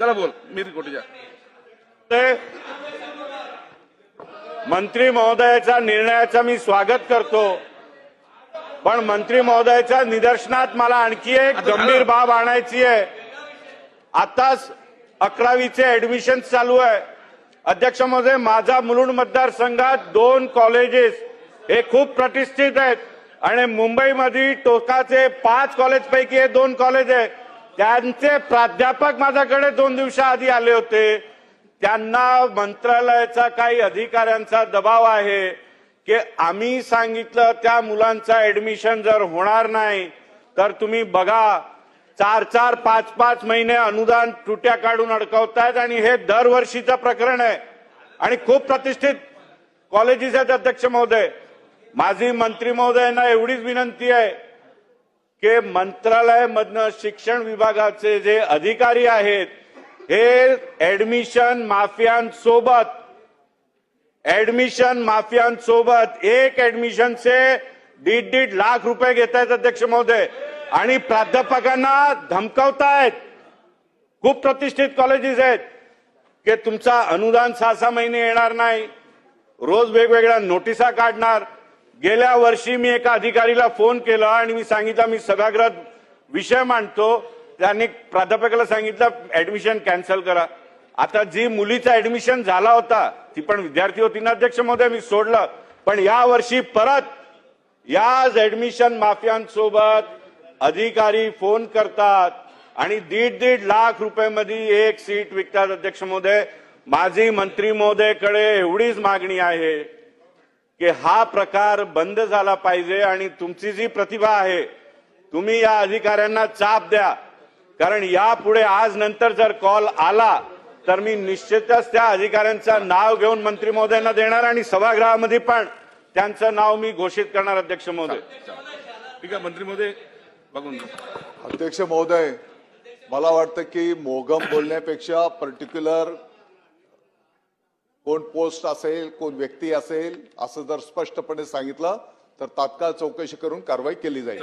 चला बोल मी कोटीच्या ते मंत्री महोदयाच्या निर्णयाचं मी स्वागत करतो. पण मंत्री महोदयाच्या निदर्शनात मला आणखी एक गंभीर बाब आणायची आहे. आताच अकरावीचे ऍडमिशन चालू आहे. अध्यक्ष महोदय माझा मुलुंड मतदारसंघात दोन कॉलेजेस हे खूप प्रतिष्ठित आहेत. आणि मुंबईमध्ये टोकाचे पाच कॉलेज पैकी हे दोन कॉलेज आहे त्यांचे प्राध्यापक माझ्याकडे दोन दिवसाआधी आले होते. त्यांना मंत्रालयाचा काही अधिकाऱ्यांचा दबाव आहे की आम्ही सांगितलं त्या मुलांचा ऍडमिशन जर होणार नाही तर तुम्ही बघा चार चार पाच पाच महिने अनुदान तुट्या काढून अडकवतायत आणि हे दरवर्षीचं प्रकरण आहे. आणि खूप प्रतिष्ठित कॉलेजेस आहेत अध्यक्ष महोदय. माझी मंत्री महोदयांना एवढीच विनंती आहे की मंत्रालयामधनं शिक्षण विभागाचे जे अधिकारी आहेत हे ऍडमिशन माफियांसोबत ऍडमिशन माफियांसोबत एक ऍडमिशनचे दीड दीड लाख रुपये घेत आहेत अध्यक्ष महोदय. आणि प्राध्यापकांना धमकावतायत. खूप प्रतिष्ठित कॉलेजेस आहेत. की तुमचा अनुदान सहा सहा महिने येणार नाही. रोज वेगवेगळ्या नोटिसा काढणार. गेल्या वर्षी मी एका अधिकारीला फोन केला आणि मी सांगितलं मी सभागृहात विषय मांडतो. त्यांनी प्राध्यापकाला सांगितलं ऍडमिशन कॅन्सल करा. आता जी मुलीचा ऍडमिशन झाला होता ती पण विद्यार्थी होती ना अध्यक्ष महोदय मी सोडलं. पण या वर्षी परत याच ऍडमिशन माफियांसोबत अधिकारी फोन करतात आणि दीड दीड लाख रुपयेमध्ये एक सीट विकतात अध्यक्ष महोदय. माझी मंत्री महोदयकडे एवढीच मागणी आहे. की हा प्रकार बंद झाला पाहिजे आणि तुमची जी प्रतिभा आहे तुम्ही या अधिकाऱ्यांना चाप द्या कारण यापुढे आज नंतर जर कॉल आला तर मी निश्चितच त्या अधिकाऱ्यांचं नाव घेऊन मंत्री महोदयांना देणार आणि सभागृहामध्ये पण त्यांचं नाव मी घोषित करणार अध्यक्ष महोदय ठीक आहे मंत्री महोदय बघून. अध्यक्ष महोदय मला वाटतं की मोगम बोलण्यापेक्षा पर्टिक्युलर कोण पोस्ट असेल कोण व्यक्ती असेल असं जर स्पष्टपणे सांगितलं तर तात्काळ चौकशी करून कारवाई केली जाईल.